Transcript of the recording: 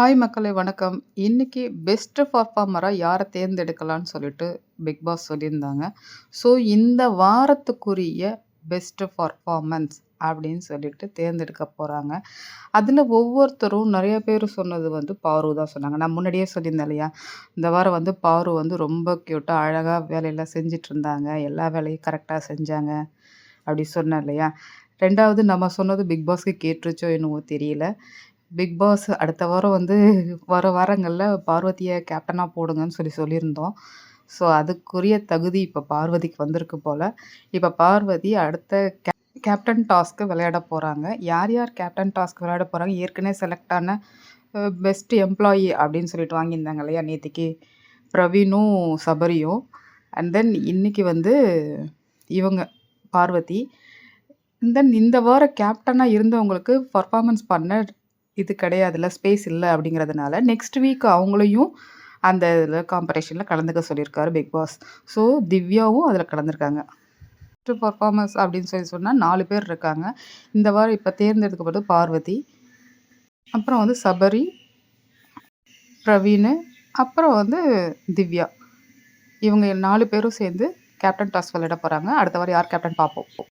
Hi மக்களே வணக்கம். இன்றைக்கி பெஸ்ட் பர்ஃபார்மராக யாரை தேர்ந்தெடுக்கலான்னு சொல்லிட்டு பிக் பாஸ் சொல்லியிருந்தாங்க. ஸோ இந்த வாரத்துக்குரிய பெஸ்ட் பர்ஃபார்மன்ஸ் அப்படின்னு சொல்லிட்டு தேர்ந்தெடுக்க போகிறாங்க அதில் ஒவ்வொருத்தரும் நிறைய பேர் சொன்னது வந்து பாரு தான் சொன்னாங்க. நான் முன்னாடியே சொல்லியிருந்தேன் இல்லையா? இந்த வாரம் வந்து பாரு வந்து ரொம்ப க்யூட்டாக அழகாக வேலையெல்லாம் செஞ்சுட்ருந்தாங்க. எல்லா வேலையும் கரெக்டாக செஞ்சாங்க. அப்படி சொன்னேன் இல்லையா? ரெண்டாவது நம்ம சொன்னது பிக் பாஸ்க்கு கேட்டுருச்சோ என்னவோ தெரியல. பிக் பாஸ் அடுத்த வாரம் வந்து வர வாரங்களில் பார்வதியை கேப்டனாக போடுங்கன்னு சொல்லி சொல்லியிருந்தோம். ஸோ அதுக்குரிய தகுதி இப்போ பார்வதிக்கு வந்திருக்கு போல் இப்போ பார்வதி அடுத்த கே கேப்டன் டாஸ்க்கு விளையாட போகிறாங்க யார் யார் கேப்டன் டாஸ்க் விளையாட போகிறாங்க ஏற்கனவே செலக்ட் ஆன பெஸ்ட் எம்ப்ளாயி அப்படின்னு சொல்லிட்டு வாங்கியிருந்தாங்க இல்லையா? நேத்திக்கு பிரவீனும், சபரியும். அண்ட் தென் இன்னைக்கு வந்து இவங்க பார்வதி. தென் இந்த வார கேப்டனாக இருந்தவங்களுக்கு பர்ஃபார்மன்ஸ் பண்ண இது கிடையாதுல்ல, ஸ்பேஸ் இல்லை அப்படிங்கிறதுனால, நெக்ஸ்ட் வீக் அவங்களையும் அந்த இதில் காம்படிஷனில் கலந்துக்க சொல்லியிருக்காரு பிக் பாஸ். ஸோ திவ்யாவும் அதில் கலந்துருக்காங்க. ஃபஸ்ட்டு பர்ஃபார்மன்ஸ் அப்படின்னு சொல்லி சொன்னால் நாலு பேர் இருக்காங்க. இந்த வாரம் இப்போ தேர்ந்தெடுக்கப்பட்டது பார்வதி. அப்புறம் வந்து சபரி, பிரவீன் அப்புறம் வந்து திவ்யா. இவங்க நாலு பேரும் சேர்ந்து கேப்டன் டாஸ் விளையாட போகிறாங்க அடுத்த வாரம் யார் கேப்டன் பார்ப்போம்.